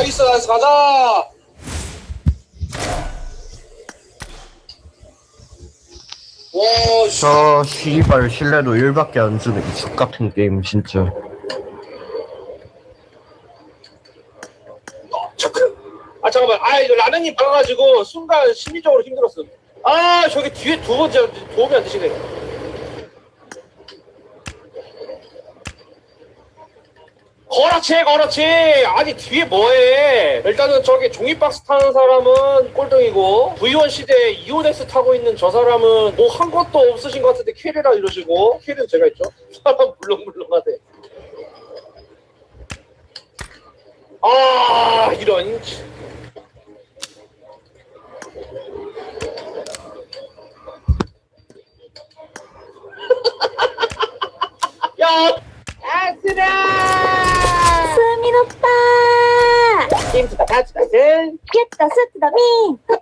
나이스 나이스 가자! 와 씨. 저 씨발 신뢰도 1밖에 안 주는 이 X같은 게임 진짜. 잠깐 아 잠깐만. 아 이거 라면님 박아가지고 순간 심리적으로 힘들었어. 아 저기 뒤에 두 번째 도움이 안 되시네 그렇지 그렇지. 아니 뒤에 뭐해? 일단은 저기 종이박스 타는 사람은 꼴등이고 V1 시대에 이온엑스 타고 있는 저 사람은 뭐 한 것도 없으신 것 같은데 캐리라 이러시고 캐리는 제가 있죠? 사람 물렁물렁하대. 아 이런. 야! 아스라 タッチだぜゲットスッとだみー